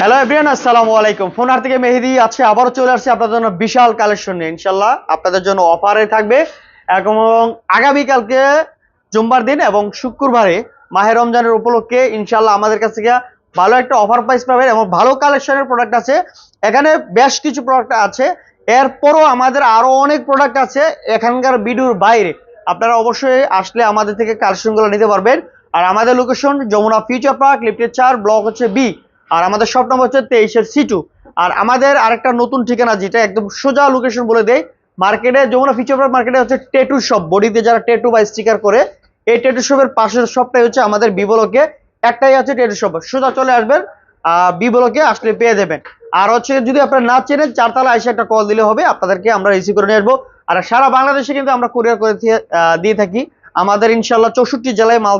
Hello everyone আসসালামু আলাইকুম। ফোনার থেকে মেহেদি আছে, আবারও চলে আসছে আপনাদের জন্য বিশাল কালেকশন নিয়ে ইনশাল্লাহ আপনাদের জন্য অফারে থাকবে। এবং আগামীকালকে জুম্বার দিন এবং শুক্রবারে মাহে রমজানের উপলক্ষে ইনশাল্লাহ আমাদের কাছ থেকে ভালো একটা অফার প্রাইস পাবেন এবং ভালো কালেকশনের প্রোডাক্ট আছে। এখানে বেশ কিছু প্রোডাক্ট আছে। এরপরও আমাদের আরও অনেক প্রোডাক্ট আছে। এখানকার ভিডিওর বাইরে। আপনারা অবশ্যই আসলে আমাদের থেকে কালেকশনগুলো নিতে পারবেন। আর আমাদের লোকেশন যমুনা ফিউচার পার্ক লিফটের চার ব্লক হচ্ছে বি আর আমাদের শপ নম্বর হচ্ছে তেইশের সি টু আর আমাদের আরেকটা নতুন ঠিকানা যেটা একদম সোজা লোকেশন বলে দেয় মার্কেটে যমুনা ফিচার মার্কেটে হচ্ছে টেটু শপ বডিতে যারা টেটু বা স্টিকার করে, এই টেটু শপের পাশের শপটাই হচ্ছে আমাদের বিবলকে। একটাই আছে টেটু শপ সোজা চলে আসবেন বিবলকে আসলে পেয়ে দেবেন আর হচ্ছে যদি আপনারা না চেনেন, চারতলা এসে একটা কল দিলে হবে, আপনাদেরকে আমরা রিসিভ করে নিয়ে আসব। আর সারা বাংলাদেশে কিন্তু আমরা কুরিয়ার করে দিয়ে থাকি। আমাদের ইনশাল্লাহ চৌষট্টি জেলায় মাল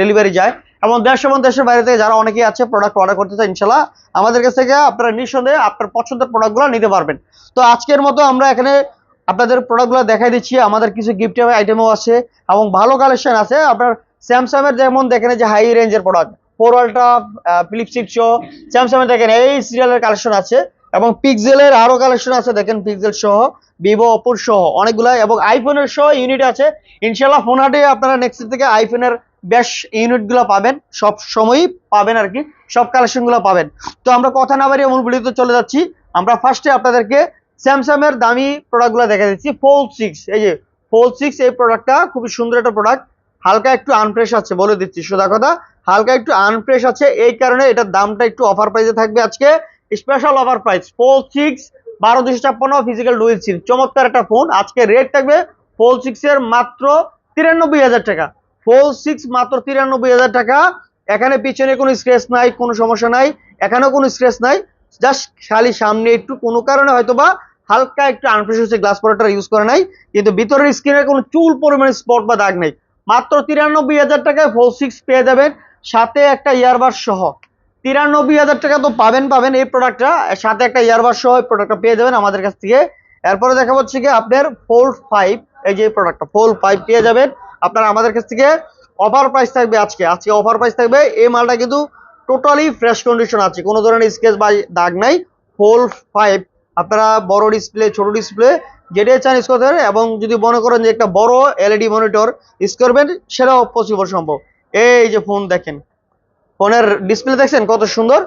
ডেলিভারি যায়। এবং দেশ এবং দেশের বাইরে থেকে যারা অনেকেই আছে প্রোডাক্ট অর্ডার করতে চায় ইনশাল্লাহ আমাদের কাছ থেকে আপনারা নিঃসন্দেহে আপনার পছন্দের প্রোডাক্টগুলো নিতে পারবেন। তো আজকের মতো আমরা এখানে আপনাদের প্রোডাক্টগুলো দেখাই দিচ্ছি, আমাদের কিছু গিফট আইটেমও আছে এবং ভালো কালেকশন আছে। আপনার স্যামসাং এর যেমন দেখেন যে হাই রেঞ্জের product four ultra flip six সহ স্যামসাং এর দেখেন এই সিরিয়ালের কালেকশন আছে এবং পিক্সেলের আরও কালেকশন আছে, দেখেন পিক্সেল সহ ভিভো অপোর সহ অনেকগুলা এবং আইফোনের সহ ইউনিট আছে। ইনশাল্লাহ ফোন হাটে আপনারা নেক্সট থেকে আইফোনের বেশ ইউনিটগুলো পাবেন, সব সময়ই পাবেন আর কি সব কালেকশনগুলো পাবেন। তো আমরা কথা না বাড়িয়ে মূল ভিডিওতে চলে যাচ্ছি। আমরা ফার্স্টে আপনাদেরকে স্যামসাং এর দামি প্রোডাক্টগুলো দেখা দিচ্ছি ফোল সিক্স এই যে ফোল সিক্স এই প্রোডাক্টটা খুবই সুন্দর একটা প্রোডাক্ট হালকা একটু আনফ্রেশ আছে বলে দিচ্ছি, সোজা কথা, হালকা একটু আনফ্রেশ আছে, এই কারণে এটার দামটা একটু অফার প্রাইসে থাকবে আজকে special offer price four six বারো দুশো ছাপ্পান্ন ফিজিক্যাল ডুয়েল সিম চমৎকার একটা ফোন আজকে রেট থাকবে ফোর সিক্স এর মাত্র তিরানব্বই হাজার টাকা। ফোর সিক্স মাত্র তিরানব্বই হাজার টাকা। এখানে পিছনে কোনো স্ক্রেচ নাই, কোনো সমস্যা নাই। এখানেও কোনো স্ক্রেচ নাই। জাস্ট খালি সামনে একটু, কোনো কারণে হয়তো বা হালকা একটু আনফ্রেশ হচ্ছে গ্লাস প্রোডাক্টটা ইউজ করে নাই। কিন্তু ভিতরের স্ক্রিনে কোনো চুল পরিমাণে স্পট বা দাগ নেই। মাত্র তিরানব্বই হাজার টাকায় ফোর সিক্স পেয়ে যাবেন। সাথে একটা ইয়ারবাস সহ। তিরানব্বই হাজার টাকা তো পাবেন পাবেন এই প্রোডাক্টটা সাথে একটা ইয়ারবাস সহ এই প্রোডাক্টটা পেয়ে যাবেন আমাদের কাছ থেকে। এরপরে দেখা হচ্ছে কি আপনার ফোর ফাইভ এই যে প্রোডাক্টটা ফোর ফাইভ পেয়ে যাবেন। আপনারা আমাদের কাছ থেকে অফার প্রাইস থাকবে আজকে। আজকে অফার প্রাইস থাকবে, এই মালটা কিন্তু টোটালি ফ্রেশ কন্ডিশন আছে। কোনো ধরনের স্কেচ বা দাগ নাই। ফোর ফাইভ আপনারা বড় ডিসপ্লে ছোট ডিসপ্লে যেটাই চান ইউজ করতে পারেন এবং যদি মনে করেন যে একটা বড় এলইডি মনিটর ইউজ করবেন, সেটাও পসিবল সম্ভব। এই যে ফোন দেখেন। ফোনের ডিসপ্লে দেখছেন কত সুন্দর?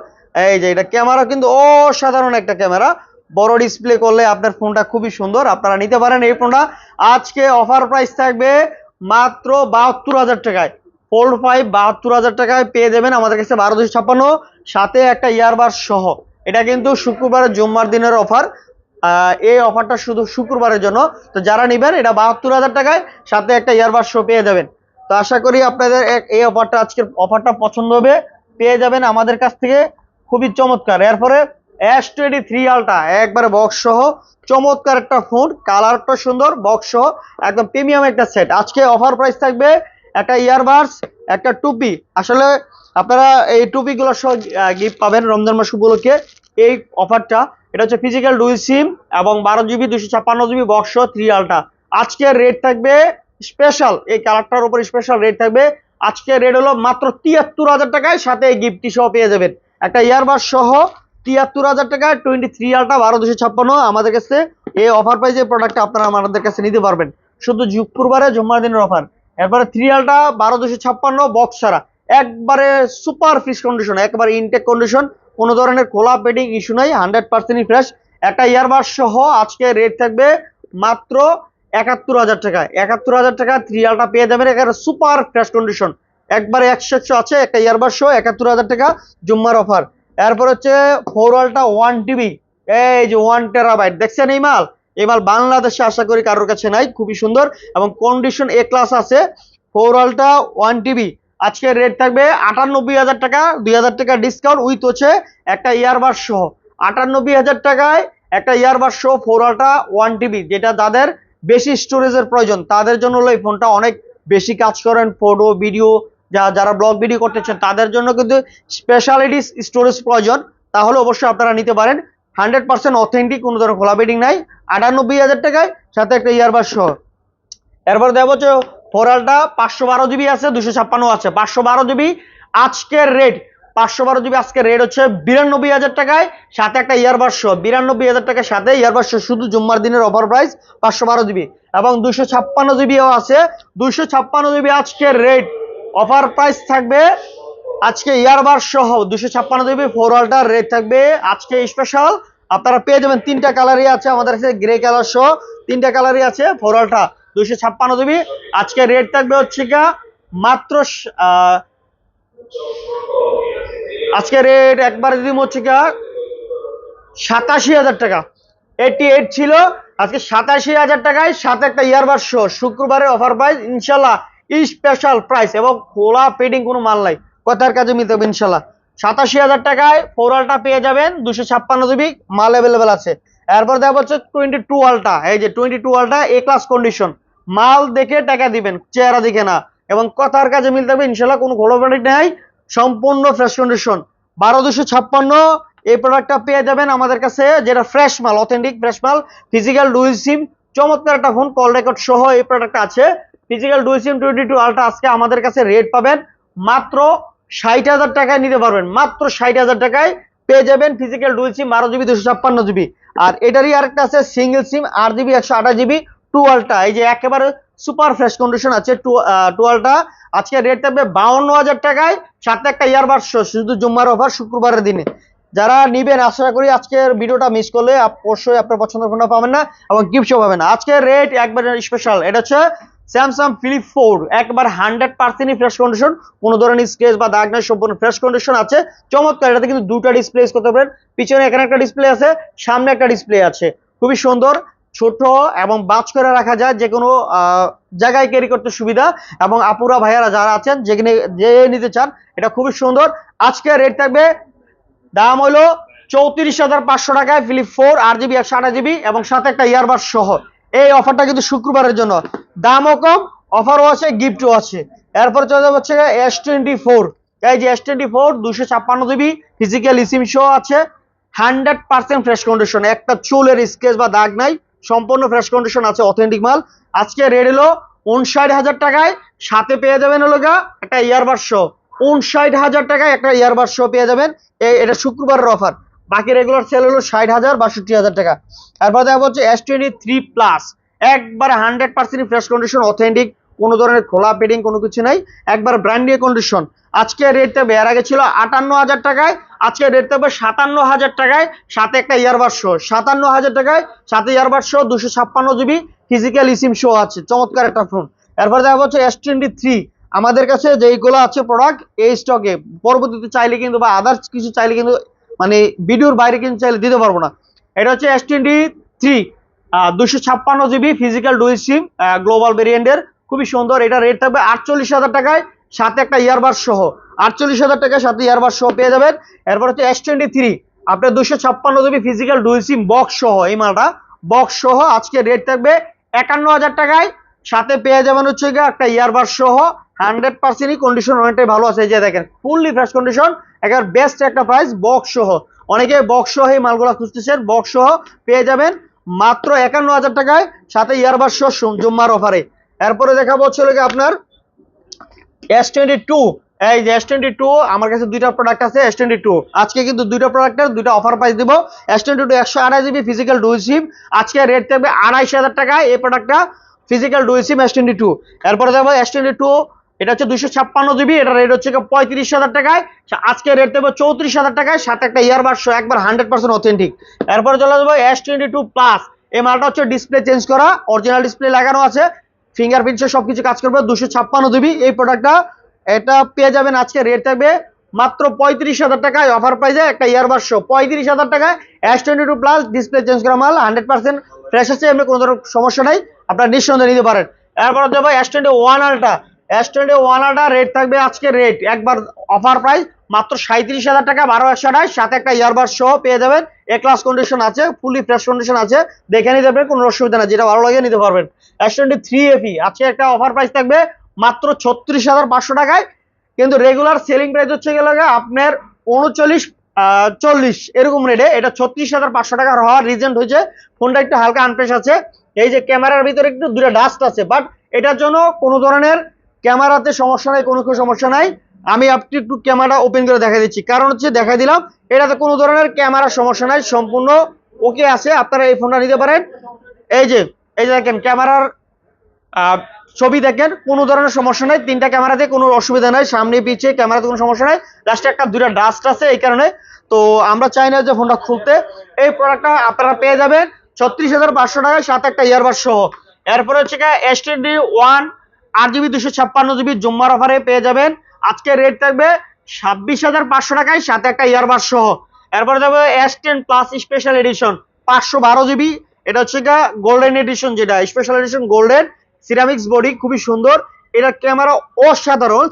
এই যে এটা ক্যামেরা কিন্তু অসাধারণ একটা ক্যামেরা বড় ডিসপ্লে করলে আপনার ফোনটা খুবই সুন্দর। আপনারা নিতে পারেন এই ফোনটা আজকে অফার প্রাইস থাকবে মাত্র বাহাত্তর হাজার টাকায়। ফোল্ড ফাইভ বাহাত্তর হাজার টাকায় পেয়ে যাবেন আমাদের কাছে বারো দুশো ছাপ্পান্ন, সাথে একটা ইয়ারবাস সহ। এটা কিন্তু শুক্রবারের জুম্মার দিনের অফার এই অফারটা শুধু শুক্রবারের জন্য। তো যারা নেবেন, এটা বাহাত্তর হাজার টাকায়, সাথে একটা ইয়ারবার শো পেয়ে যাবেন। তো আশা করি আপনাদের এই অফারটা আজকের অফারটা পছন্দ হবে। পেয়ে যাবেন আমাদের কাছ থেকে। খুবই চমৎকার। এরপরে এস টোয়েন্টি থ্রি আলটা একবারে বক্স সহ, চমৎকার একটা ফোন কালারটা সুন্দর বক্স সহ, একদম প্রিমিয়াম একটা সেট আজকে অফার প্রাইস থাকবে একটা ইয়ারবাডস একটা টুপি। আসলে আপনারা এই টুপিগুলো সহ গিফট পাবেন রমজান মাস উপলক্ষে। এই অফারটা এটা হচ্ছে ফিজিক্যাল ডুই সিম এবং বারো জিবি দুশো ছাপ্পান্ন জিবি বক্স থ্রি আলটা আজকের রেট থাকবে স্পেশাল এই কালারটার উপর স্পেশাল রেট থাকবে। আজকে রেট হলো মাত্র তিয়াত্তর হাজার টাকায় সাথে এই গিফটটি সহ পেয়ে যাবেন। একটা ইয়ারবাস সহ তিয়াত্তর হাজার টাকা টোয়েন্টি থ্রি আলটা বারো দুশো ছাপ্পান্ন। আমাদের কাছে এই অফার প্রাইজের প্রোডাক্টটা আপনারা আমাদের কাছে নিতে পারবেন। শুধু শুক্রবারে জুম্মার দিনের অফার এরপরে থ্রি আলটা বারো দুশো ছাপ্পান্ন বক্স ছাড়া। একবারে সুপার ফ্রিশ কন্ডিশন একবারে ইনটেক কন্ডিশন কোনো ধরনের খোলা পেডিং ইস্যু নাই হান্ড্রেড পার্সেন্টই ফ্রেশ একটা ইয়ারবাস সহ আজকে রেট থাকবে মাত্র একাত্তর হাজার টাকা। একাত্তর হাজার টাকা থ্রি আলটা পেয়ে যাবেন একেবারে সুপার ফ্রেশ কন্ডিশন একবারে একশো একশো আছে, একটা ইয়ারবাস সহ একাত্তর হাজার টাকা জুম্মার অফার এরপর হচ্ছে ফোর আলটা ওয়ান টিবি এই যে ওয়ান টেরাবাইট দেখছেন এই মাল? এই মাল বাংলাদেশে আশা করি কারোর কাছে নাই, খুবই সুন্দর। এবং কন্ডিশন এ ক্লাস আছে ফোর আলটা ওয়ান টিবি আজকে রেট থাকবে আটানব্বই হাজার টাকা, দুই হাজার টাকা ডিসকাউন্ট উইথ হচ্ছে একটা ইয়ারবাস সহ। আটানব্বই হাজার টাকায় একটা ইয়ারবাস সহ ফোর আলটা ওয়ান টিবি যেটা যাদের বেশি স্টোরেজের প্রয়োজন, তাদের জন্য হলো এই ফোনটা অনেক বেশি কাজ করেন ফটো ভিডিও যা, যারা ব্লগ ভিডিও করতেছেন, তাদের জন্য কিন্তু স্পেশালিটি স্টোরেজ প্রয়োজন। তাহলে অবশ্যই আপনারা নিতে পারেন। হান্ড্রেড পার্সেন্ট অথেন্টিক কোনো ধরনের খোলা বেডিং নাই। আটানব্বই হাজার টাকায় সাথে একটা ইয়ারবাস সহ। এরপর দেখ হচ্ছে ফোরালটা পাঁচশো বারো জিবি আছে, দুশো ছাপ্পান্ন আছে। পাঁচশো বারো জিবি আজকের রেট পাঁচশো বারো জিবি আজকের রেট হচ্ছে বিরানব্বই হাজার টাকায়, সাথে একটা ইয়ারবাস সহ। বিরানব্বই হাজার টাকার সাথে ইয়ারবাস সহ, শুধু জুম্মার দিনের অফার প্রাইস পাঁচশো বারো জিবি এবং দুশো ছাপ্পান্ন জিবিও আছে। দুশো ছাপ্পান্ন জিবি আজকের রেট অফার প্রাইস থাকবে আজকে ইয়ারবার সহ দুশো ছাপ্পান্ন জিবি ফোর ওয়ালটার রেট থাকবে। আজকে স্পেশাল আপনারা পেয়ে যাবেন তিনটা কালারই আছে আমাদের কাছে গ্রে কালার সহ তিনটা কালারই আছে ফোর ওয়ালটা দুশো ছাপ্পান্ন জিবি আজকে রেট থাকবে হচ্ছে গা মাত্র আজকে রেট একবার যদি হচ্ছে গা সাতাশি হাজার টাকা। এইটি এইট ছিল, আজকে সাতাশি হাজার টাকায় সাথে একটা ইয়ারবার শো শুক্রবারের অফার প্রাইস ইনশাল্লাহ স্পেশাল প্রাইস এবং খোলা পেডিং কোনো মাল নাই। কথার কাজে মিলতে হবে ইনশাল্লাহ। সাতাশি হাজার টাকায় ফোরালটা পেয়ে যাবেন, দুশো ছাপ্পান্ন জিবি মাল অ্যাভেলেবেল আছে। এরপর দেখা হচ্ছে টোয়েন্টি টু আলটা এই যে টোয়েন্টি টু আলটা এ ক্লাস কন্ডিশন মাল দেখে টাকা দিবেন, চেহারা দেখে না। এবং কথার কাজে মিলতে হবে ইনশাল্লাহ কোনো খোলা পেডিং নেই, সম্পূর্ণ ফ্রেশ কন্ডিশন বারো দুশো ছাপ্পান্ন, এই প্রোডাক্টটা পেয়ে যাবেন আমাদের কাছে, যেটা ফ্রেশ মাল অথেন্টিক ফ্রেশ মাল ফিজিক্যাল ডুইল সিম চমৎকার একটা ফোন কল রেকর্ড সহ এই প্রোডাক্টটা আছে। Physical dual sim twenty two ultra আজকে আমাদের কাছে রেট পাবেন মাত্র ষাট হাজার টাকায় নিতে পারবেন। মাত্র ষাট হাজার টাকায় পেয়ে যাবেন ফিজিক্যাল ডুইল সিম বারো জিবি, দুশো ছাপ্পান্ন জিবি। আর এটারই আরেকটা আছে সিঙ্গেল সিম আট জিবি, একশো আঠাশ জিবি টুয়েলটা এই যে একেবারে সুপার ফ্রেশ কন্ডিশন আছে টুয়েলটা আজকে রেট থাকবে বাউন্ন হাজার টাকায়। সাথে একটা ইয়ারবাস শুধু জুম্মার অফার শুক্রবারের দিনে। যারা নিবেন, আশা করি আজকের ভিডিওটা মিস করলে অবশ্যই আপনার পছন্দের ফোনটা পাবেন না এবং গিফটও পাবেন না। আজকের রেট একবার স্পেশাল এটা হচ্ছে স্যামসাং ফিলিপ ফোর একবার হান্ড্রেড পার্সেন্টই ফ্রেশ কন্ডিশন কোনো ধরনের স্ক্রেচ বা দাগ নাই, সম্পূর্ণ ফ্রেশ কন্ডিশন আছে। চমৎকার, এটাতে কিন্তু দুটো ডিসপ্লে করতে পারেন পিছনে এখানে একটা ডিসপ্লে আছে, সামনে একটা ডিসপ্লে আছে। খুবই সুন্দর, ছোট এবং বাজ করে রাখা যায় যে কোনো জায়গায় ক্যারি করতে সুবিধা। এবং আপুরা, ভাইয়ারা যারা আছেন, যেখানে, যে নিতে চান, এটা খুবই সুন্দর। আজকে রেট থাকবে, দাম হলো চৌত্রিশ হাজার পাঁচশো টাকায় ফিলিপ ফোর আট জিবি একশো আঠাশ জিবি এবং সাথে একটা ইয়ারবাস সহ। এই অফারটা কিন্তু শুক্রবারের জন্য। দামও কম, অফারও আছে, গিফটও আছে। এরপর চলে যাবে হচ্ছে এস টোয়েন্টি ফোর এই যে এস টোয়েন্টি ফোর দুশো ছাপ্পান্ন জিবি ফিজিক্যাল ইসিম সহ আছে। হান্ড্রেড পার্সেন্ট ফ্রেশ কন্ডিশন একটা চুলের স্কেচ বা দাগ নাই, সম্পূর্ণ ফ্রেশ কন্ডিশন আছে অথেন্টিক মাল। আজকে রেট হলো উনষাট হাজার টাকায়, সাথে পেয়ে যাবেন হলো একটা ইয়ারবাস শো উনষাট হাজার টাকায় একটা ইয়ারবাস শো পেয়ে যাবেন। এটা শুক্রবারের অফার বাকি রেগুলার সেল হলো ষাট হাজার, বাষট্টি হাজার টাকা। তারপর দেখা হচ্ছে এস টোয়েন্টি থ্রি প্লাস একবার hundred percent fresh condition authentic কোনো ধরনের খোলা পেডিং কোনো কিছু নাই, একবার ব্র্যান্ড কন্ডিশন আজকে রেট থাকবে, এর আগে ছিল আটান্ন হাজার টাকায়, আজকে রেট থাকবে সাতান্ন হাজার টাকায়, সাথে একটা ইয়ারবাস শো সাতান্ন হাজার টাকায়, সাথে ইয়ারবাস শো দুশো ছাপ্পান্ন জিবি ফিজিক্যাল ইসিম শো আছে, চমৎকার একটা ফোন এরপর দেখা হচ্ছে এস টোয়েন্টি থ্রি আমাদের কাছে যেইগুলো আছে প্রোডাক্ট এই স্টকে পরবর্তীতে চাইলে কিন্তু বা আদার্স কিছু চাইলে কিন্তু মানে ভিডিওর বাইরে কিন্তু চাইলে দিতে পারব না। এটা হচ্ছে এস টোয়েন্টি থ্রি দুশো ছাপ্পান্ন GB physical dual sim global ভেরিয়েন্টের খুবই সুন্দর। এটা রেট থাকবে আটচল্লিশ হাজার টাকায়, সাথে একটা ইয়ারবার সহ। আটচল্লিশ হাজার টাকায় সাথে ইয়ারবার সহ পেয়ে যাবেন। এরপর হচ্ছে এস টোয়েন্টি থ্রি আপনার দুশো ছাপ্পান্ন GB physical dual sim box সহ এই মালটা। বক্স সহ আজকে রেট থাকবে একান্ন হাজার টাকায়, সাথে পেয়ে যাবেন হচ্ছে একটা ইয়ারবার সহ। হান্ড্রেড পার্সেন্টই কন্ডিশন অনেকটাই ভালো আছে। এই যে দেখেন ফুললি ফ্রেশ কন্ডিশন একেবারে বেস্ট একটা প্রাইস বক্স সহ। অনেকে বক্স সহ এই মালগুলো খুঁজতেছেন বক্স সহ পেয়ে যাবেন মাত্র একান্ন হাজার টাকায়, সাথে ইয়ারবার সহ জুম্মার অফারে এরপরে দেখাবো হচ্ছে আপনার এস টোয়েন্টি টু এই যে এস টোয়েন্টি টু আমার কাছে দুইটা প্রোডাক্ট আছে এস টোয়েন্টি টু আজকে কিন্তু দুইটা প্রোডাক্টের দুইটা অফার প্রাইস দিব। এস টোয়েন্টি টু একশো আড়াই জিবি ফিজিক্যাল ডুই সিম আজকে রেট থাকবে আড়াইশ হাজার টাকায় এই প্রোডাক্টটা physical dual sim S twenty two এরপরে দেখব এস টোয়েন্টি টু এটা হচ্ছে দুশো ছাপ্পান্ন জিবি এটা রেট হচ্ছে পঁয়ত্রিশ হাজার টাকায়। আজকে রেট দেবো চৌত্রিশ হাজার টাকায়, সাথে একটা ইয়ারবার শো একবার হান্ড্রেড পার্সেন্ট অথেন্টিক এরপরে চলে যাব এস টোয়েন্টি টু প্লাস এই মালটা হচ্ছে ডিসপ্লে চেঞ্জ করা অরিজিনাল ডিসপ্লে লাগানো আছে। ফিঙ্গারপ্রিন্ট সহ সবকিছু কাজ করবে দুশো ছাপ্পান্ন জিবি এই প্রোডাক্টটা এটা পেয়ে যাবেন আজকে রেট থাকবে মাত্র পঁয়ত্রিশ হাজার টাকায়। অফার প্রাইসে একটা ইয়ারবার শো পঁয়ত্রিশ হাজার টাকায়। S twenty two plus display change করা মাল হান্ড্রেড পার্সেন্ট ফ্রেশ আছে, এমনি কোনো ধরনের সমস্যা নাই। আপনারা নিঃসন্দেহে নিতে পারেন। এরপর দেবো S twenty one ultra S twenty one ultra rate থাকবে আজকে রেট একবার অফার প্রাইস মাত্র সাঁত্রিশ হাজার টাকা বারো একশো আঠাশ সাথে একটা ইয়ারবার সহ পেয়ে যাবেন। এ ক্লাস কন্ডিশন আছে ফুলি ফ্রেশ কন্ডিশন আছে, দেখে নিতে পারবেন, কোনো অসুবিধা না যেটা ভালো লাগে নিতে পারবেন। টোয়েন্টি থ্রি এফি আজকে একটা অফার প্রাইস থাকবে মাত্র ছত্রিশ হাজার পাঁচশো টাকায়। কিন্তু রেগুলার সেলিং প্রাইস হচ্ছে গেল আপনার উনচল্লিশ চল্লিশ, এরকম রেটে এটা ছত্রিশ হাজার পাঁচশো টাকার হওয়ার রিজেন্ট হয়েছে। ফোনটা একটু হালকা আনফ্রেশ আছে। এই যে ক্যামেরার ভিতরে একটু দুটো ডাস্ট আছে বাট এটার জন্য কোনো ধরনের ক্যামেরাতে সমস্যা নাই, কোনো সমস্যা নাই। আমি আপনি একটু ক্যামেরা ওপেন করে দেখা দিচ্ছি। কারণ হচ্ছে দেখা দিলাম, এটাতে কোনো ধরনের ক্যামেরা সমস্যা নাই, সম্পূর্ণ ওকে আছে, আপনারা এই ফোনটা নিতে পারেন। এই যে এই যে দেখেন, ক্যামেরার ছবি দেখেন, কোনো ধরনের সমস্যা নাই, তিনটা ক্যামেরাতে কোনো অসুবিধা নাই, সামনে পিছে ক্যামেরাতে কোনো সমস্যা নাই। লাস্টে একটা, দুইটা ডাস্ট আছে এই কারণে। তো আমরা চাই না যে ফোনটা খুলতে। এই প্রোডাক্টটা আপনারা পেয়ে যাবেন, ছত্রিশ হাজার পাঁচশো টাকায় সাত একটা ইয়ারবাস সহ। এরপরে হচ্ছে এস ওয়ান আট জিবি দুশো ছাপ্পান্ন জিবি জুম্মার অফারে পেয়ে যাবেন। আজকে রেট থাকবে ছাব্বিশ হাজার পাঁচশো টাকায়, সাথে একটা ইয়ারবাস সহ। এরপরে যাবে S ten plus special edition পাঁচশো বারো জিবি। এটা হচ্ছে গোল্ডেন এডিশন যেটা special edition golden ceramics body খুবই সুন্দর। এটার ক্যামেরা অসাধারণ।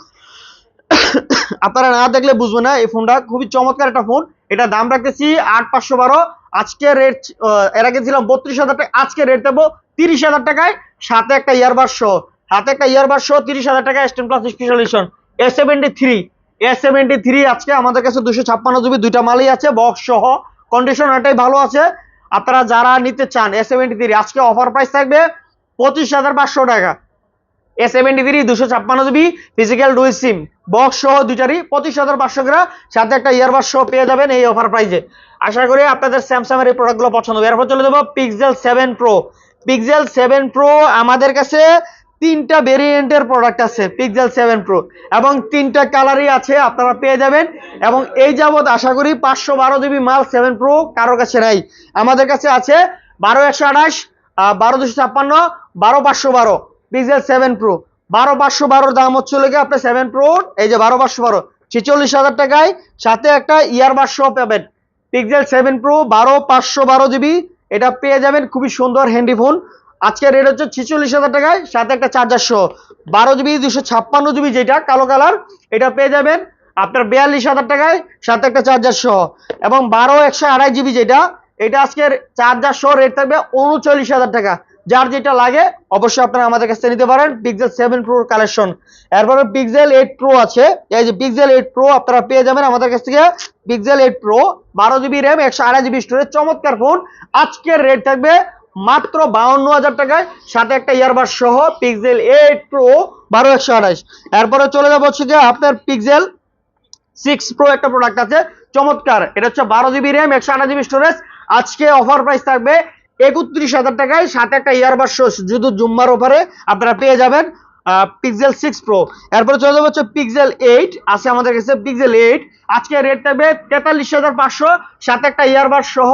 আপনারা না দেখলে বুঝবেন না, এই ফোনটা খুবই চমৎকার একটা ফোন এটা দাম রাখতেছি আট পাঁচশো বারো। আজকে রেট এর আগে ছিলাম বত্রিশ হাজার টাকা, আজকে রেট দেবো তিরিশ হাজার টাকায়, সাথে একটা ইয়ারবাস সহ। হাতে একটা ইয়ারবাস সহ তিরিশ হাজার টাকা S ten plus special edition A seventy three A seventy three আজকে আমাদের কাছে দুশো ছাপ্পান্ন জিবি দুইটা মালই আছে বক্স সহ কন্ডিশন এটাই ভালো আছে। আপনারা যারা নিতে চান এ সেভেন্টি থ্রি আজকে অফার প্রাইস থাকবে পঁচিশ হাজার পাঁচশো টাকা। এ সেভেন্টি থ্রি দুশো ছাপ্পান্ন GB physical dual sim box সহ দুইটারই পঁচিশ হাজার পাঁচশো গ্রাম সাথে একটা ইয়ারবাস সহ পেয়ে যাবেন এই অফার প্রাইজে আশা করি আপনাদের স্যামসাং এর এই প্রোডাক্টগুলো পছন্দ হবে। এরপর চলে যাব pixel seven pro pixel seven pro আমাদের কাছে তিনটা ভেরিয়েন্টের প্রোডাক্ট আছে পিক্সেল সেভেন প্রো এবং তিনটা কালারই আছে, আপনারা পেয়ে যাবেন। এবং এই যাবৎ আশা করি পাঁচশো বারো জিবি মাল সেভেন প্রো কারোর কাছে নাই। আমাদের কাছে আছে বারো একশো আঠাশ বারো দুশো ছাপ্পান্ন, বারো পাঁচশো বারো পিক্সেল সেভেন প্রো বারো পাঁচশো বারোর দাম হচ্ছে লেগে আপনার সেভেন প্রো এই যে বারো পাঁচশো বারো, ছেচল্লিশ হাজার টাকায়, সাথে একটা ইয়ারবাস সহ পাবেন। পিক্সেল সেভেন প্রো বারো পাঁচশো বারো জিবি এটা পেয়ে যাবেন, খুবই সুন্দর হ্যান্ডি ফোন আজকের রেট হচ্ছে ছেচল্লিশ হাজার টাকায়, সাথে একটা চার্জার সহ বারো জিবি দুশো ছাপ্পান্ন জিবি যেটা, কালো কালার এটা পেয়ে যাবেন আপনার বিয়াল্লিশ হাজার টাকায়, সাথে একটা চার্জার সহ এবং বারো, একশো আড়াই জিবি যেটা, এটা আজকের চার্জার সহ রেট থাকবে উনচল্লিশ হাজার টাকা। যার যেটা লাগে, অবশ্যই আপনারা আমাদের কাছে নিতে পারেন পিক্সেল সেভেন প্রোর কালেকশন এরপরে পিক্সেল এইট প্রো আছে। এই যে পিক্সেল এইট প্রো আপনারা পেয়ে যাবেন আমাদের কাছ থেকে পিক্সেল এইট প্রো বারো জিবি র্যাম একশো আড়াই জিবি স্টোরেজ চমৎকার ফোন আজকের রেট থাকবে মাত্র বাউন্ন হাজার টাকায়, সাথে একটা ইয়ারবাস সহ পিক্সেল এইট প্রো বারো একশো আড়াইশ এরপরে চলে যাব হচ্ছে যে আপনার পিক্সেল সিক্স প্রো একটা প্রোডাক্ট আছে। চমৎকার, এটা হচ্ছে বারো জিবি র্যাম একশো আঠাশ জিবি স্টোরেজ আজকে অফার প্রাইস থাকবে একত্রিশ হাজার টাকায়, সাথে একটা ইয়ারবাস শুধু জুম্মার অফারে আপনারা পেয়ে যাবেন পিক্সেল সিক্স প্রো এরপরে চলে যাব হচ্ছে পিক্সেল এইট আছে আমাদের কাছে পিক্সেল এইট আজকে রেট থাকবে তেতাল্লিশ হাজার পাঁচশো, সাথে একটা ইয়ারবাস সহ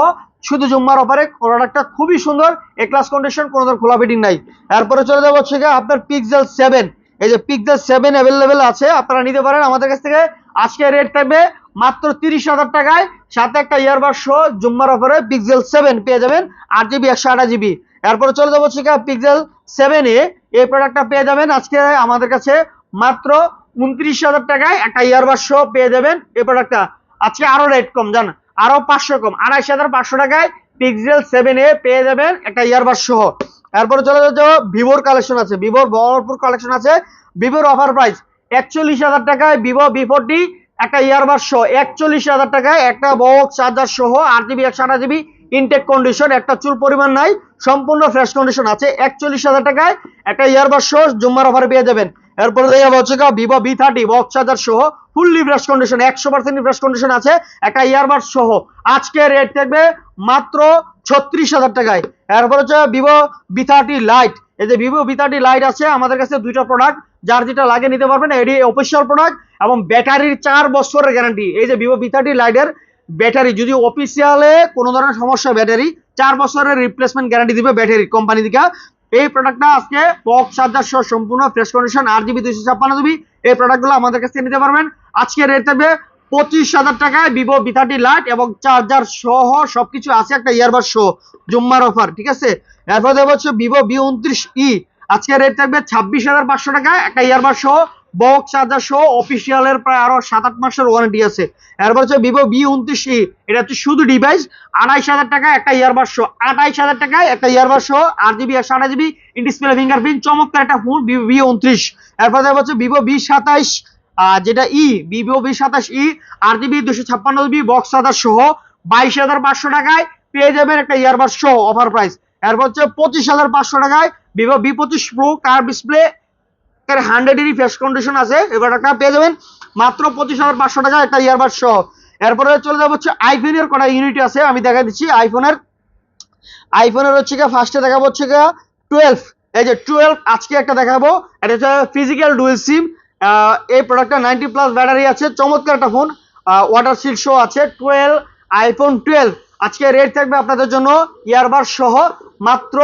শুধু জুম্মার অফারে প্রোডাক্টটা খুবই সুন্দর এ ক্লাস কন্ডিশন কোনো ধরনের খোলা ফিটিং নাই। এরপরে চলে যাব হচ্ছে আপনার পিক্সেল সেভেন এই যে পিক্সেল সেভেন অ্যাভেলেবেল আছে, আপনারা নিতে পারেন। আমাদের কাছ থেকে আজকে রেট থাকবে মাত্র তিরিশ হাজার টাকায়। সাথে একটা ইয়ারবাস শো জুম্মার অফারে পিক্সেল সেভেন পেয়ে যাবেন, আট জিবি একশো আঠাশ জিবি এরপরে চলে যাব হচ্ছে পিক্সেল সেভেন এ। এই প্রোডাক্টটা পেয়ে যাবেন আজকে আমাদের কাছে মাত্র উনত্রিশ হাজার টাকায় একটা ইয়ারবাস শো পেয়ে যাবেন এই প্রোডাক্টটা আজকে আরও রেট কম, জান। আরও পাঁচশো কম। আড়াইশ হাজার পাঁচশো টাকায় পিক্সেল সেভেন এ পেয়ে যাবেন একটা ইয়ারবাস সহ। এরপরে চলে যাচ্ছে ভিভোর কালেকশন আছে। ভিভোর বহরপুর কালেকশন আছে। ভিভোর অফার প্রাইস একচল্লিশ হাজার টাকায় ভিভো বি ফোরটি একটা ইয়ারবাস সহ। একচল্লিশ হাজার টাকায় একটা বক্স চার্জার সহ, আট জিবি একশো আঠাশ জিবি ইনটেক কন্ডিশন একটা চুল পরিমাণ নাই, সম্পূর্ণ ফ্রেশ কন্ডিশন আছে, একচল্লিশ হাজার টাকায় একটা ইয়ারবাস সহ জুম্মার অফারে পেয়ে যাবেন। এরপরে দেখা হচ্ছে Vivo V thirty box charger সহ ফুললি ফ্রেশ কন্ডিশন একশো পার্সেন্ট ফ্রেশ কন্ডিশন আছে, একটা ইয়ারবাস সহ। আজকে রেট থাকবে মাত্র ছত্রিশ হাজার টাকায়। এরপর হচ্ছে ভিভো বি থার্টি লাইট এই যে ভিভো বি থার্টি লাইট আছে, আমাদের কাছে দুইটা প্রোডাক্ট যার যেটা লাগে নিতে পারবেন, এটি অফিসিয়াল প্রোডাক্ট এবং ব্যাটারির চার বছরের গ্যারান্টি এই যে ভিভো বি থার্টি লাইটের ব্যাটারি, যদি অফিসিয়ালে কোনো ধরনের সমস্যা ব্যাটারি, চার বছরের রিপ্লেসমেন্ট গ্যারান্টি দিবে ব্যাটারি কোম্পানি থেকে এই প্রোডাক্টটা আজকে বক্স চার্জার সহ সম্পূর্ণ ফ্রেশ কন্ডিশন আট জিবি দুইশো ছাপ্পান্ন জিবি এই প্রোডাক্টগুলো আমাদের কাছে নিতে পারবেন। আজকে রেট থাকবে পঁচিশ হাজার টাকায় ভিভো বি থার্টি লাইট এবং চার্জার সহ সবকিছু আছে একটা ইয়ারবাস সহ জুম্মার অফার ঠিক আছে? এরপর দেবো হচ্ছে ভিভো বি উনত্রিশ ই আজকে রেট থাকবে ছাব্বিশ হাজার পাঁচশো টাকা একটা ইয়ারবাস সহ বক্স চার্জার সহ অফিসিয়ালের প্রায় আরও সাত আট মাসের ওয়ারেন্টি আছে। এরপর হচ্ছে ভিভো বি উনত্রিশ এটা হচ্ছে শুধু ডিভাইস আড়াইশ হাজার টাকা একটা ইয়ারবাস সহ আঠাইশ হাজার টাকায় একটা ইয়ারবাস সহ, আট জিবি একশো আঠাশ জিবি ডিসপ্লে ফিঙ্গারপ্রিন্ট চমৎকার একটা ফোন ভিভো বি উনত্রিশ এরপর দেবো হচ্ছে ভিভো বি সাতাইশ যেটা ই ভিভো বি সাতাশ ই আট জিবি দুশো ছাপ্পান্ন জিবি বক্স চার্জার সহ, বাইশ হাজার পাঁচশো টাকায় পেয়ে যাবেন একটা ইয়ারবাস সহ অফার প্রাইস এরপর হচ্ছে পঁচিশ হাজার পাঁচশো টাকায় ভিভো বি পঁচিশ প্রো কার ডিসপ্লে হান্ড্রেড এরই ফ্রেশ কন্ডিশন আছে, এবার একটা পেয়ে যাবেন মাত্র পঁচিশ হাজার পাঁচশো টাকা একটা ইয়ারবাড সহ। এরপরে চলে যাব হচ্ছে আইফোনের কটা ইউনিট আছে, আমি দেখা দিচ্ছি আইফোনের আইফোনের হচ্ছে গিয়ে ফার্স্টে দেখাবো হচ্ছে গিয়ে টুয়েলভ এই যে টুয়েলভ আজকে একটা দেখাবো, এটা হচ্ছে ফিজিক্যাল ডুয়েল সিম এই প্রোডাক্টটা নাইনটি প্লাস ব্যাটারি আছে, চমৎকার একটা ফোন ওয়াটার সিল শো আছে টুয়েলভ আইফোন টুয়েলভ আজকে রেট থাকবে আপনাদের জন্য ইয়ারবার সহ মাত্র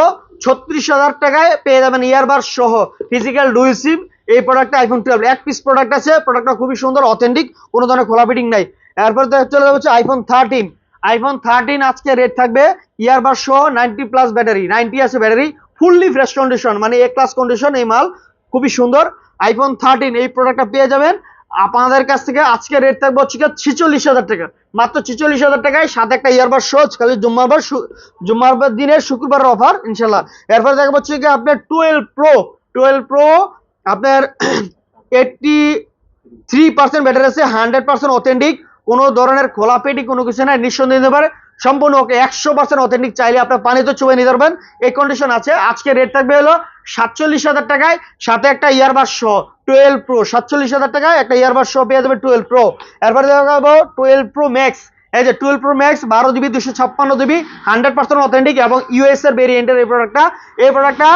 ছত্রিশ হাজার টাকায় পেয়ে যাবেন ইয়ারবার সহ ফিজিক্যাল ডুই সিম এই প্রোডাক্টটা আইফোন টুয়েলভ এক পিস প্রোডাক্ট আছে। প্রোডাক্টটা খুবই সুন্দর অথেন্টিক কোনো ধরনের খোলা ফিটিং নাই। এরপর চলে যাচ্ছে আইফোন থার্টিন আইফোন থার্টিন আজকে রেট থাকবে ইয়ারবার সহ নাইনটি প্লাস ব্যাটারি নাইনটি আছে ব্যাটারি ফুললি ফ্রেশ কন্ডিশন মানে এ ক্লাস কন্ডিশন এই মাল, খুবই সুন্দর। আইফোন থার্টিন এই প্রোডাক্টটা পেয়ে যাবেন। আপনাদের কাছ থেকে আজকে রেট থাকবে হচ্ছে ছিচল্লিশ হাজার টাকা। মাত্র ছিচল্লিশ হাজার টাকায় সাত একটা ইয়ারবার শোজ খালি জুম্মারবার জুম্মারবার দিনের শুক্রবার অফার ইনশাল্লাহ এরপরে দেখা হচ্ছে কি আপনার টুয়েলভ প্রো টুয়েলভ প্রো আপনার এইটটি থ্রি পার্সেন্ট ব্যাটারি আছে হান্ড্রেড পার্সেন্ট অথেন্টিক কোনো ধরনের খোলা পেটি কোনো কিছু নাই, নিঃসন্দেহ নিতে পারে। সম্পূর্ণ ওকে একশো পার্সেন্ট অথেন্টিক চাইলে আপনার পানিতে চুবে নিতে পারবেন। এই কন্ডিশন আছে। আজকে রেট থাকবে হলো সাতচল্লিশ হাজার টাকায়, সাথে একটা ইয়ারবাস সহ টুয়েলভ প্রো সাতচল্লিশ হাজার টাকায় একটা ইয়ারবাস সহ পেয়ে যাবে টুয়েলভ প্রো এরপরে দেখাবো টুয়েলভ প্রো ম্যাক্স এই যে টুয়েলভ প্রো ম্যাক্স বারো জিবি দুশো ছাপ্পান্ন জিবি হান্ড্রেড পার্সেন্ট অথেন্টিক এবং ইউএস এর ভেরিয়েন্টের এই প্রোডাক্টটা এই প্রোডাক্টটা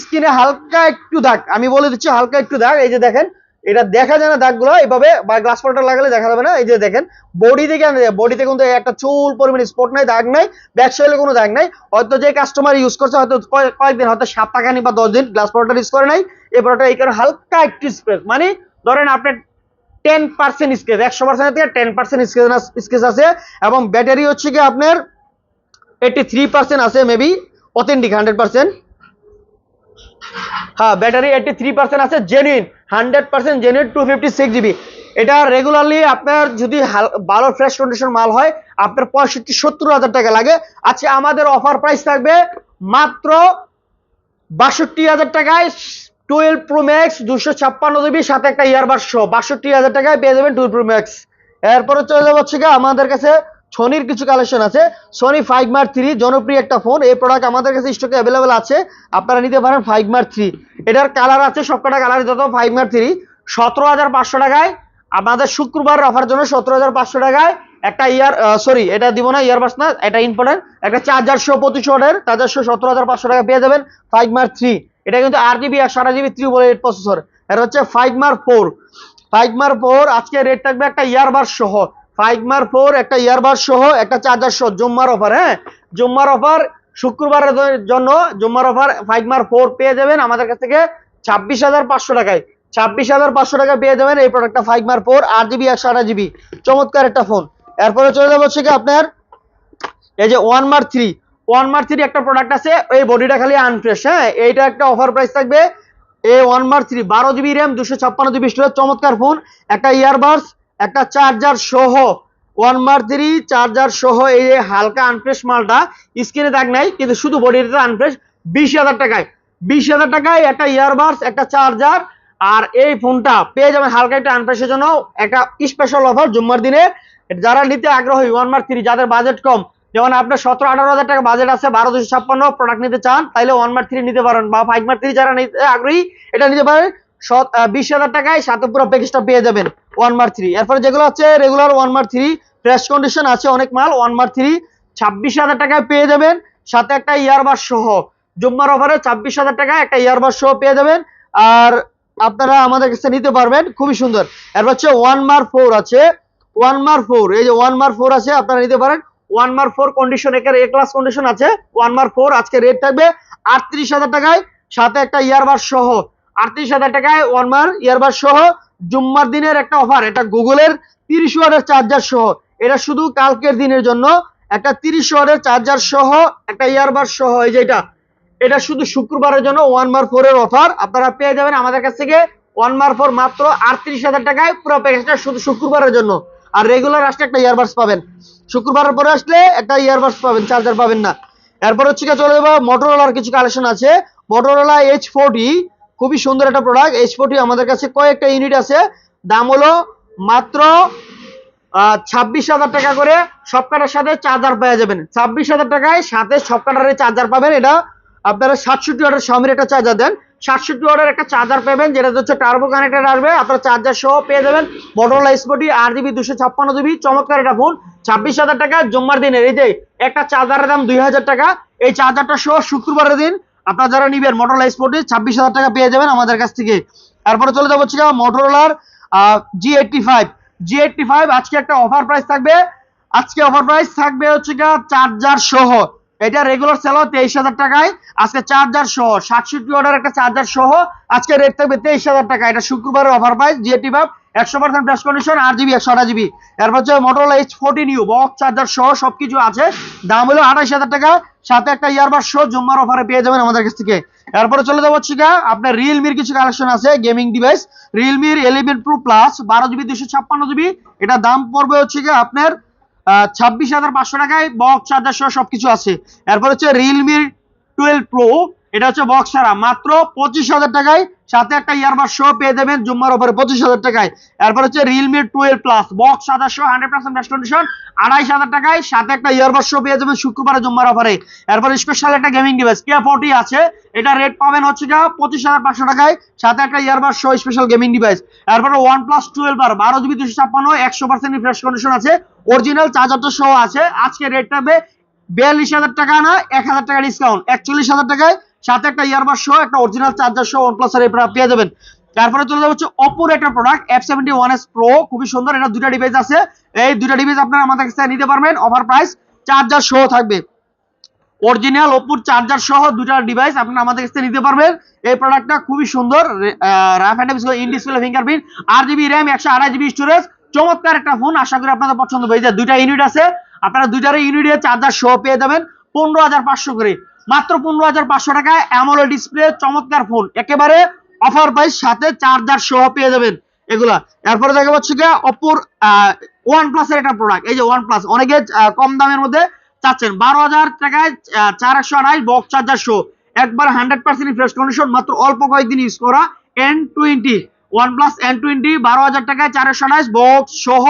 স্ক্রিনে হালকা একটু দাগ। আমি বলে দিচ্ছি হালকা একটু দাগ। এই যে দেখেন এটা দেখা যায় না দাগগুলো এইভাবে বা গ্লাস পাউডার লাগালে দেখা যাবে না। এই যে দেখেন বডি থেকে বডিতে কিন্তু একটা চুল, পরিমাণে স্পট নাই, দাগ নাই ব্যাক সাইডে কোনো দাগ নাই। হয়তো যে কাস্টমার ইউজ করছে, হয়তো কয়েক- কয়েকদিন, হয়তো সপ্তাহখানি বা দশ দিন গ্লাস পাউডার ইউজ করে নাই। এই প্রোডাক্টটা এই কারণে হালকা একটু স্প্রেস মানে ধরেন আপনার টেন পার্সেন্ট স্কেচ একশো পার্সেন্ট থেকে টেন পার্সেন্ট স্কেচ আছে এবং ব্যাটারি হচ্ছে কি আপনার এইটি থ্রি পার্সেন্ট আছে মেবি অথেন্টিক হান্ড্রেড পার্সেন্ট হ্যাঁ ব্যাটারি এইটি থ্রি পার্সেন্ট আছে genuine hundred percent genuine two fifty six GB এটা রেগুলারলি আপনার যদি ভালো ফ্রেশ কন্ডিশন মাল হয়, আপনার পঁয়ষট্টি, সত্তর হাজার টাকা লাগে। আচ্ছা আমাদের অফার প্রাইস থাকবে মাত্র বাষট্টি হাজার টাকায় টুয়েলভ প্রো ম্যাক্স দুশো ছাপ্পান্ন জিবি সাথে একটা ইয়ারবাস শো বাষট্টি হাজার টাকায় পেয়ে যাবেন টুয়েলভ প্রো ম্যাক্স এরপরে চলে যাব হচ্ছে আমাদের কাছে সোনির কিছু কালেকশন আছে। সোনি ফাইভ মার্ক থ্রি জনপ্রিয় একটা ফোন এই প্রোডাক্ট আমাদের কাছে স্টকে অ্যাভেলেবেল আছে। আপনারা নিতে পারেন ফাইভ মার্ক থ্রি এটার কালার আছে সবকটা কালার যত ফাইভ মার্ক থ্রি সতেরো হাজার পাঁচশো টাকায় আমাদের শুক্রবার অফার জন্য সতেরো হাজার পাঁচশো টাকায় একটা ইয়ার সরি এটা দিব না ইয়ারবাস না, এটা ইম্পর্টেন্ট একটা চার্জার শো পঁচিশ ওয়াটের চার্জার শো সতেরো হাজার পাঁচশো টাকা পেয়ে যাবেন ফাইভ মার্ক থ্রি এটা কিন্তু আট জিবি একশো আট জিবি থ্রি বলে এইট প্রসেসর এটা হচ্ছে five mark four five mark four আজকে রেট থাকবে একটা ইয়ার ইয়ারবাস সহ। ফাইভ মার্ক ফোর একটা ইয়ারবাস সহ, একটা চার্জার সহ জুম্মার অফার হ্যাঁ? জুম্মার অফার শুক্রবারের জন্য জুম্মার অফার ফাইভ মার্ক ফোর পেয়ে যাবেন আমাদের কাছ থেকে ছাব্বিশ হাজার পাঁচশো টাকায়। ছাব্বিশ হাজার পাঁচশো টাকা পেয়ে যাবেন এই প্রোডাক্টটা ফাইভ মার্ক ফোর আট জিবি একশো আঠাশ জিবি চমৎকার একটা ফোন এরপরে চলে যাব হচ্ছে কি আপনার, এই যে one mark three one mark three একটা প্রোডাক্ট আছে, এই বডিটা খালি আনফ্রেশ হ্যাঁ? এইটা একটা অফার প্রাইস থাকবে এ ওয়ান মার্ক থ্রি বারো জিবি র্যাম দুশো ছাপ্পান্ন জিবি স্টোরেজ চমৎকার ফোন একটা ইয়ারবাডস একটা চার্জার সহ ওয়ান মার্ক থ্রি চার্জার সহ এই হালকা আনফ্রেশ মালটা স্ক্রিনে দাগ নাই, কিন্তু শুধু বডিতে আনফ্রেশ বিশ হাজার টাকায়। বিশ হাজার টাকায় একটা ইয়ারবাডস একটা চার্জার আর এই ফোনটা পেয়ে যাবেন হালকা একটা আনফ্রেশের জন্য। একটা স্পেশাল অফার জুম্মার দিনে। যারা নিতে আগ্রহী ওয়ান মার্ক থ্রি যাদের বাজেট কম, যেমন আপনার সতেরো, আঠারো হাজার টাকা বাজেট আছে, বারো দুশো ছাপ্পান্ন প্রোডাক্ট নিতে চান, তাহলে ওয়ান মার্ক থ্রি নিতে পারেন। বা ফাইভ মার্ক থ্রি যারা নিতে আগ্রহী, এটা নিতে পারেন। বিশ হাজার টাকায় সাথে পুরো প্যাকেজটা পেয়ে যাবেন। ওয়ান মার্ক থ্রি এরপরে যেগুলো হচ্ছে regular one mark three fresh condition আছে অনেক মাল ওয়ান মার্ক থ্রি ছাব্বিশ হাজার টাকায় পেয়ে যাবেন। সাথে একটা ইয়ারবাস সহ। জুম্মার অফারে ছাব্বিশ হাজার টাকায় একটা ইয়ারবাস সহ পেয়ে যাবেন। আর আপনারা আমাদের কাছে নিতে পারবেন, খুবই সুন্দর। এরপর হচ্ছে ওয়ান মার ফোর আছে। ওয়ান মার ফোর এই যে ওয়ান মার ফোর আছে, আপনারা নিতে পারেন। ওয়ান মার ফোর কন্ডিশন একের এ ক্লাস কন্ডিশন আছে। ওয়ান মার ফোর আজকে রেট থাকবে আটত্রিশ হাজার টাকায়। সাথে একটা ইয়ারবাস সহ। আটত্রিশ হাজার টাকায় ওয়ান মার ইয়ারবাস সহ। জুম্মার দিনের একটা অফার এটা গুগলের তিরিশ ওয়াটের চার্জার সহ। এটা শুধু কালকের দিনের জন্য, একটা তিরিশ ওয়াটের চার্জার সহ, একটা ইয়ারবাস সহ, এই যে এটা। এটা শুধু শুক্রবারের জন্য ওয়ান মার ফোর এর অফার আপনারা পেয়ে যাবেন আমাদের কাছ থেকে ওয়ান মার ফোর মাত্র আটত্রিশ হাজার টাকায় পুরো প্যাকেজটা শুধু শুক্রবারের জন্য। আর রেগুলার আসলে একটা ইয়ারবাডস পাবেন। শুক্রবারের পরে আসলে একটা ইয়ারবাডস পাবেন চার্জার পাবেন না। এরপর হচ্ছে চলে যাব মোটরোলার কিছু কালেকশন আছে। মোটরোলা এইচ ফোরটি খুবই সুন্দর একটা প্রোডাক্ট এইচ ফোরটি আমাদের কাছে কয়েকটা ইউনিট আছে। দাম হলো মাত্র ছাব্বিশ হাজার টাকা করে সবকাটার সাথে চার্জার পাওয়া যাবেন। ছাব্বিশ হাজার টাকায় সাথে সবকাটারে চার্জার পাবেন। এটা আপনারা সাতষট্টি ওয়াটের স্বামীর একটা চার্জার দেন। সাতষট্টি ওয়াটের একটা চার্জার পাবেন, যেটা হচ্ছে টার্বো কানেক্টেড আসবে। আপনার চার্জার সহ পেয়ে যাবেন মোটরলা স্পটি আট জিবি দুশো ছাপ্পান্ন জিবি। চমৎকার এটা ফোন ছাব্বিশ হাজার টাকা জুম্মার দিনের। এই যে একটা চার্জারের দাম দুই হাজার টাকা। এই চার্জারটা সহ শুক্রবারের দিন আপনারা যারা নিবেন মোটরলা স্পটি ছাব্বিশ হাজার টাকা পেয়ে যাবেন আমাদের কাছ থেকে। তারপরে চলে যাব হচ্ছে মোটরলার G eighty five G eighty five আজকে একটা অফার প্রাইস থাকবে। আজকে অফার প্রাইস থাকবে হচ্ছে চার্জার সহ। এটা রেগুলার সেল তেইশ হাজার টাকায়। আজকে চার্জার সহ, সাতষট্টি অর্ডার একটা চার্জার সহ। আজকে রেট থাকবে তেইশ হাজার টাকা। এটা শুক্রবারের অফার প্রাইস জি জিএটি ভাব একশো পার্সেন্ট প্লাস কন্ডিশন আট জিবি একশো আঠাশ জিবি এরপর হচ্ছে Motorola edge fourteen U box charger সহ সবকিছু আছে। দাম হলো আঠাশ হাজার টাকা। সাথে একটা ইয়ারবার সহ জুম্মার অফারে পেয়ে যাবেন আমাদের কাছ থেকে। এরপরে চলে যাব হচ্ছে আপনার রিয়েলমির কিছু কালেকশন আছে গেমিং ডিভাইস রিয়েলমির ইলেভেন প্রো প্লাস বারো জিবি দুশো ছাপ্পান্ন জিবি এটা দাম পড়বে হচ্ছে গিয়ে আপনার ছাব্বিশ হাজার পাঁচশো টাকায়। বক্স চার্জার সহ সবকিছু আছে। এরপর হচ্ছে রিয়েলমির টুয়েলভ প্রো এটা হচ্ছে বক্স ছাড়া। মাত্র পঁচিশ হাজার টাকায় সাথে একটা ইয়ারবার শো পেয়ে দেবেন জুম্মার ওপরে পঁচিশ হাজার টাকায়। এরপর হচ্ছে রিয়েলমি টুয়েলভ প্লাস বক্স সহ হান্ড্রেড পার্সেন্ট বেস্ট কন্ডিশন আড়াইশ হাজার টাকায় সাথে একটা ইয়ারবার শো পেয়ে যাবেন শুক্রবারে জুম্মার অফারে এরপর স্পেশাল একটা গেমিং ডিভাইস কে ফোর্টি আছে। এটা রেট পাবেন হচ্ছে গা পঁচিশ হাজার পাঁচশো টাকায়। সাথে একটা ইয়ারবার শো স্পেশাল গেমিং ডিভাইস এরপরে ওয়ান প্লাস টুয়েলভ আর বারো জিবি দুশো ছাপ্পান্ন, একশো পার্সেন্ট ফ্রেশ কন্ডিশন আছে। অরিজিনাল চার্জার চার্জারটা শো আছে। আজকে রেট পাবে বিয়াল্লিশ হাজার টাকা না এক হাজার টাকা ডিসকাউন্ট একচল্লিশ হাজার টাকায় সাথে একটা ইয়ারবার সহ, একটা অরিজিনাল চার্জার সহ ওয়ান প্লাস আর পেয়ে যাবেন। তারপরে চলে যাব হচ্ছে অপোর একটা product F seventy one S pro খুবই সুন্দর, এটা দুটা ডিভাইস আছে। এই দুটা ডিভাইস আপনারা আমাদের কাছে নিতে পারবেন অফার প্রাইস চার্জার সহ থাকবে। অরিজিনাল ওপোর চার্জার সহ দুটা ডিভাইস আপনারা আমাদের কাছে নিতে পারবেন। এই প্রোডাক্টটা খুবই সুন্দর rough and in display fingerprint আট জিবি র্যাম একশো আড়াই জিবি স্টোরেজ চমৎকার একটা ফোন আশা করি আপনাদের পছন্দ হবে। এই যে দুইটা ইউনিট আছে, আপনারা দুইটার ইউনিটে চার্জার সহ পেয়ে যাবেন, পনেরো হাজার পাঁচশো করে। মাত্র পনেরো হাজার পাঁচশো টাকায় অ্যামোলো ডিসপ্লে চমৎকার ফোন একেবারে অফার প্রাইস সাথে চার্জার সহ পেয়ে যাবেন এগুলা। এরপরে দেখা যাচ্ছে গিয়ে অপর ওয়ান প্লাসের একটা প্রোডাক্ট এই যে ওয়ান প্লাস অনেকে কম দামের মধ্যে চাচ্ছেন। বারো হাজার টাকায় চার একশো আড়াই বক্স চার্জার সহ। একবার হান্ড্রেড পার্সেন্ট ফ্রেশ কন্ডিশন মাত্র অল্প কয়েকদিন ইউজ করা N twenty one plus N twenty বারো হাজার টাকায় চার একশো আঠাইশ বক্স সহ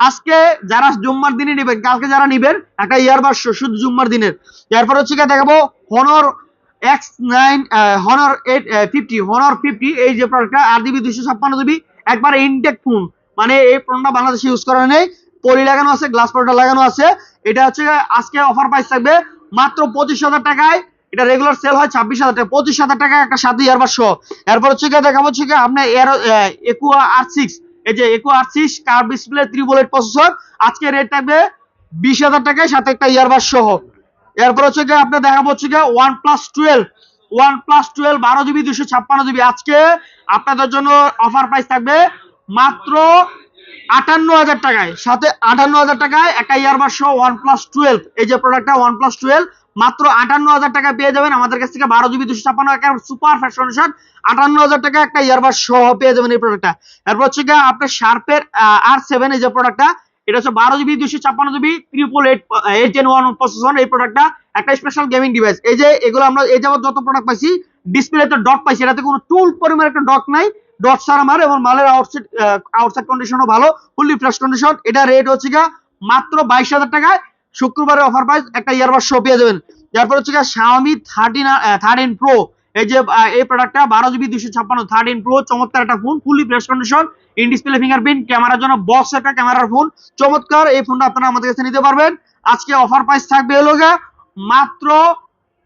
আজকে যারা জুম্মার দিনে নেবেন, কালকে যারা নিবেন, একটা ইয়ারবার শুধু জুম্মার দিনের। এরপর হচ্ছে গিয়ে দেখাবো Honor X nine Honor eight fifty Honor fifty এই যে প্রোডাক্টটা আট জিবি দুশো ছাপ্পান্ন জিবি একবার ইনটেক ফোন মানে এই ফোনটা বাংলাদেশে ইউজ করা নেই, পলি লাগানো আছে গ্লাস প্রোডাক্ট লাগানো আছে। এটা হচ্ছে আজকে অফার প্রাইস থাকবে মাত্র পঁচিশ হাজার টাকায়। এটা রেগুলার সেল হয় ছাব্বিশ হাজার টাকা পঁচিশ হাজার টাকা একটা সাথে ইয়ারবার সহ এরপর হচ্ছে গিয়ে দেখাবো হচ্ছে গিয়ে আপনার একুয়া আর সিক্স এই যে একু six curve display triple eight processor আজকে রেট থাকবে বিশ হাজার টাকায়, সাথে একটা ইয়ারবার সহ। এরপর হচ্ছে গিয়ে আপনার দেখাবো হচ্ছে গিয়ে one plus twelve one plus twelve বারো জিবি দুশো ছাপ্পান্ন জিবি আজকে আপনাদের জন্য অফার প্রাইস থাকবে মাত্র আটান্ন হাজার টাকায়। সাথে আটান্ন হাজার টাকায় একটা ইয়ারবার সহ ওয়ান প্লাস টুয়েলভ এই যে প্রোডাক্টটা ওয়ান প্লাস টুয়েলভ মাত্র আটান্ন হাজার টাকা পেয়ে যাবেন। আমাদের কাছ থেকে বারো জিবি দুশো ছাপ্পান্ন একটা সুপার ফ্যাশন আটান্ন হাজার টাকা একটা ইয়ারবার সহ পেয়ে যাবেন এই প্রোডাক্টটা এরপর হচ্ছে গিয়ে আপনার শার্পের আর সেভেন এই যে প্রোডাক্টটা এটা হচ্ছে বারো জিবি, দুশো ছাপ্পান্ন GB triple eight eight ten one processor এই প্রোডাক্টটা একটা স্পেশাল গেমিং ডিভাইস এই যে এগুলো আমরা এই যাবত যত প্রোডাক্ট পাইছি ডিসপ্লেতে ডট পাইছি। এটাতে কোনো টুল পরিমাণ একটা ডট নাই। ডট সারা মার এবং মালের আউটসাইড আউটসাইড কন্ডিশনও ভালো ফুললি ফ্রেশ কন্ডিশন এটা রেট হচ্ছে গিয়ে মাত্র বাইশ হাজার টাকায় শুক্রবারের অফার প্রাইস একটা ইয়ারবার শো পেয়ে যাবেন। তারপর হচ্ছে শাওমি থার্টিন থার্টিন প্রো এই যে এই প্রোডাক্টটা বারো জিবি দুশো ছাপ্পান্ন থার্টিন প্রো চমৎকার একটা phone fully fresh condition in display fingerprint ক্যামেরার জন্য বক্স একটা ক্যামেরার ফোন চমৎকার এই ফোনটা আপনারা আমাদের কাছে নিতে পারবেন। আজকে অফার প্রাইস থাকবে হলো মাত্র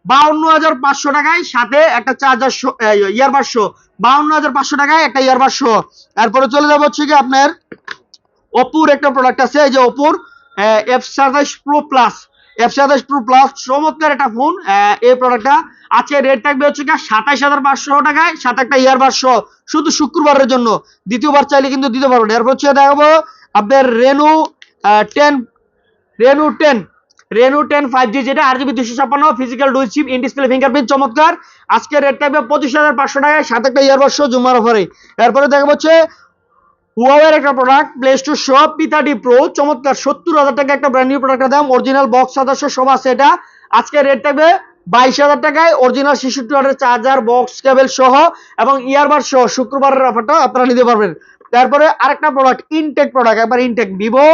বাউন্ন হাজার পাঁচশো টাকায়, সাথে একটা চার্জার ইয়ারবার শো বাউন্ন হাজার পাঁচশো টাকায় একটা ইয়ারবার শো এরপরে চলে যাব হচ্ছে কি আপনার অপুর একটা প্রোডাক্ট আছে, এই যে ওপুর শুধু শুক্রবারের জন্য। দ্বিতীয়বার চাইলে কিন্তু দিতে এরপর হচ্ছে দেখাবো আপনার Reno ten Reno ten Reno ten five G যেটা আর জিবি দুশো ছাপ্পান্ন ফিজিক্যাল ডুই চিপ ফিঙ্গারপ্রিন্ট চমৎকার। আজকে রেট থাকবে পঁচিশ হাজার পাঁচশো টাকায় সাথে একটা ইয়ারবার শো জুমার অফারে এরপরে দেখা হচ্ছে হুয়াওয়ের একটা product play store shop P thirty pro চমৎকার, সত্তর হাজার টাকা একটা ব্র্যান্ড নিউ প্রোডাক্টের দাম অরিজিনাল বক্স সদস্য সব আছে এটা। আজকে রেট থাকবে বাইশ হাজার টাকায় অরিজিনাল শিশুটি ওয়াটের চার্জার বক্স কেবল সহ, এবং ইয়ারবার সহ, শুক্রবারের অফারটা আপনারা নিতে পারবেন। তারপরে আরেকটা প্রোডাক্ট ইনটেক প্রোডাক্ট একবার ইনটেক ভিভো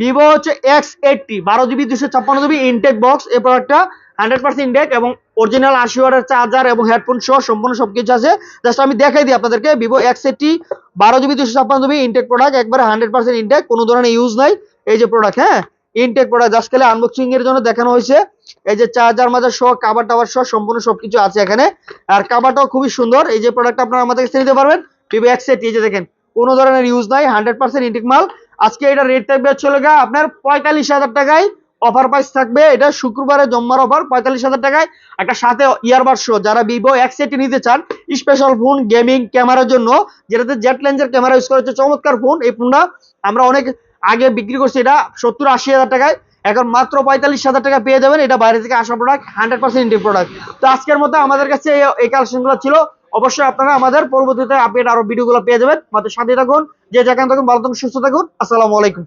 ভিভো হচ্ছে এক্স এইটটি বারো জিবি দুশো ছাপ্পান্ন জিবি ইনটেক বক্স এই প্রোডাক্টটা হান্ড্রেড পার্সেন্ট ইন্ডেক এবং অরিজিনাল আশি ওয়াটের চার্জার এবং হেডফোন সহ সম্পূর্ণ সবকিছু আছে। জাস্ট আমি দেখাই দিই আপনাদেরকে ভিভো এক্স এইটটি বারো জিবি দুশো ছাপ্পান্ন জিবি ইনটেক প্রোডাক্ট একবারে হান্ড্রেড পার্সেন্ট ইনটেক কোনো ধরনের ইউজ নাই। এই যে প্রোডাক্ট হ্যাঁ? ইনটেক প্রোডাক্ট জাস্ট খালি আনবক্সিং এর জন্য দেখানো হয়েছে। এই যে চার্জার মাজার সহ কাবার টাবার সহ সম্পূর্ণ সবকিছু আছে এখানে। আর কাবারটাও খুবই সুন্দর। এই যে প্রোডাক্ট আপনারা আমাদের কাছে নিতে পারবেন ভিভো এক্স এইটটি এই যে দেখেন, কোনো ধরনের ইউজ নাই, হান্ড্রেড পার্সেন্ট ইনটেক মাল। আজকে এটা রেট থাকবে চলে গা আপনার পঁয়তাল্লিশ হাজার টাকায়। অফার প্রাইস থাকবে, এটা শুক্রবারে জম্মার অফার পঁয়তাল্লিশ হাজার টাকায়। একটা সাথে ইয়ারবাড শো যারা ভিভো এক্স এইটটি নিতে চান স্পেশাল ফোন গেমিং ক্যামেরার জন্য, যেটাতে জেট লেন্সের ক্যামেরা ইউজ করা হচ্ছে, চমৎকার ফোন এই ফোনটা আমরা অনেক আগে বিক্রি করছি, এটা সত্তর আশি হাজার টাকায়। এখন মাত্র পঁয়তাল্লিশ হাজার টাকা পেয়ে যাবেন, এটা বাইরে থেকে আসা প্রোডাক্ট হান্ড্রেড পার্সেন্ট প্রোডাক্ট তো আজকের মতো আমাদের কাছে এই- কালেকশনগুলো ছিল। অবশ্যই আপনারা আমাদের পরবর্তীতে আপডেট আরও ভিডিওগুলো পেয়ে যাবেন। আমাদের সাথে থাকুন, যে যেখানে থাকুন, ভালো থাকুন, সুস্থ থাকুন। আসসালামু আলাইকুম।